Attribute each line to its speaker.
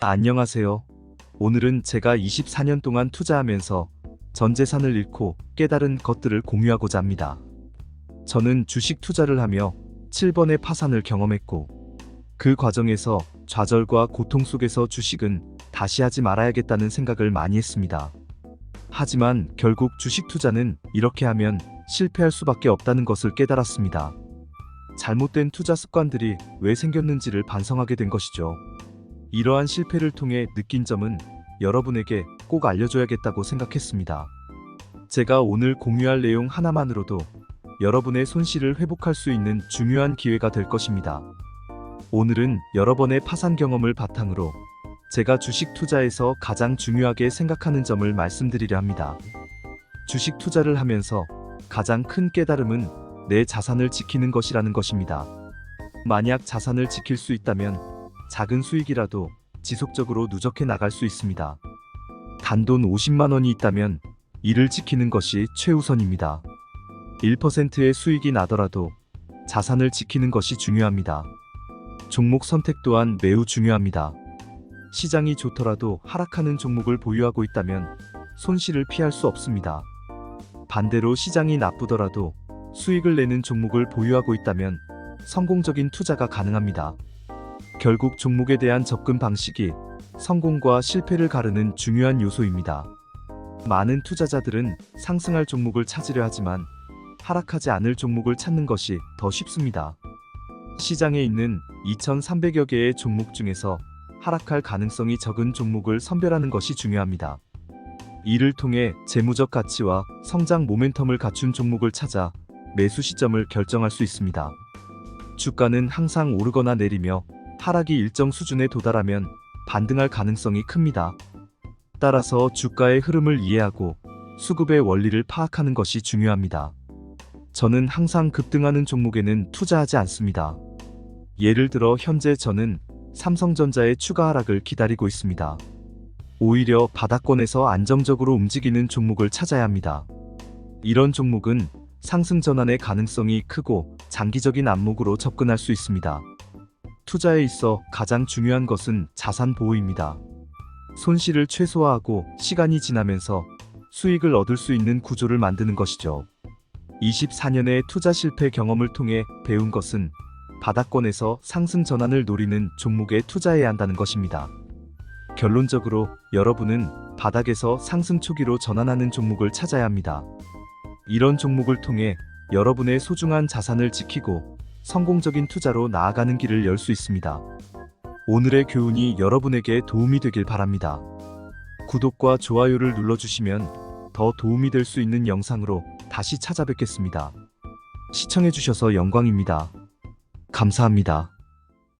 Speaker 1: 안녕하세요. 오늘은 제가 24년 동안 투자하면서 전 재산을 잃고 깨달은 것들을 공유하고자 합니다. 저는 주식 투자를 하며 7번의 파산을 경험했고 그 과정에서 좌절과 고통 속에서 주식은 다시 하지 말아야겠다는 생각을 많이 했습니다. 하지만 결국 주식 투자는 이렇게 하면 실패할 수밖에 없다는 것을 깨달았습니다. 잘못된 투자 습관들이 왜 생겼는지를 반성하게 된 것이죠. 이러한 실패를 통해 느낀 점은 여러분에게 꼭 알려줘야겠다고 생각했습니다. 제가 오늘 공유할 내용 하나만으로도 여러분의 손실을 회복할 수 있는 중요한 기회가 될 것입니다. 오늘은 여러 번의 파산 경험을 바탕으로 제가 주식 투자에서 가장 중요하게 생각하는 점을 말씀드리려 합니다. 주식 투자를 하면서 가장 큰 깨달음은 내 자산을 지키는 것이라는 것입니다. 만약 자산을 지킬 수 있다면 작은 수익이라도 지속적으로 누적해 나갈 수 있습니다. 단돈 50만 원이 있다면 이를 지키는 것이 최우선입니다. 1%의 수익이 나더라도 자산을 지키는 것이 중요합니다. 종목 선택 또한 매우 중요합니다. 시장이 좋더라도 하락하는 종목을 보유하고 있다면 손실을 피할 수 없습니다. 반대로 시장이 나쁘더라도 수익을 내는 종목을 보유하고 있다면 성공적인 투자가 가능합니다. 결국 종목에 대한 접근 방식이 성공과 실패를 가르는 중요한 요소입니다. 많은 투자자들은 상승할 종목을 찾으려 하지만 하락하지 않을 종목을 찾는 것이 더 쉽습니다. 시장에 있는 2,300여 개의 종목 중에서 하락할 가능성이 적은 종목을 선별하는 것이 중요합니다. 이를 통해 재무적 가치와 성장 모멘텀을 갖춘 종목을 찾아 매수 시점을 결정할 수 있습니다. 주가는 항상 오르거나 내리며 하락이 일정 수준에 도달하면 반등할 가능성이 큽니다. 따라서 주가의 흐름을 이해하고 수급의 원리를 파악하는 것이 중요합니다. 저는 항상 급등하는 종목에는 투자하지 않습니다. 예를 들어 현재 저는 삼성전자의 추가 하락을 기다리고 있습니다. 오히려 바닥권에서 안정적으로 움직이는 종목을 찾아야 합니다. 이런 종목은 상승 전환의 가능성이 크고 장기적인 안목으로 접근할 수 있습니다. 투자에 있어 가장 중요한 것은 자산 보호입니다. 손실을 최소화하고 시간이 지나면서 수익을 얻을 수 있는 구조를 만드는 것이죠. 24년의 투자 실패 경험을 통해 배운 것은 바닥권에서 상승 전환을 노리는 종목에 투자해야 한다는 것입니다. 결론적으로 여러분은 바닥에서 상승 초기로 전환하는 종목을 찾아야 합니다. 이런 종목을 통해 여러분의 소중한 자산을 지키고 성공적인 투자로 나아가는 길을 열 수 있습니다. 오늘의 교훈이 여러분에게 도움이 되길 바랍니다. 구독과 좋아요를 눌러주시면 더 도움이 될 수 있는 영상으로 다시 찾아뵙겠습니다. 시청해주셔서 영광입니다. 감사합니다.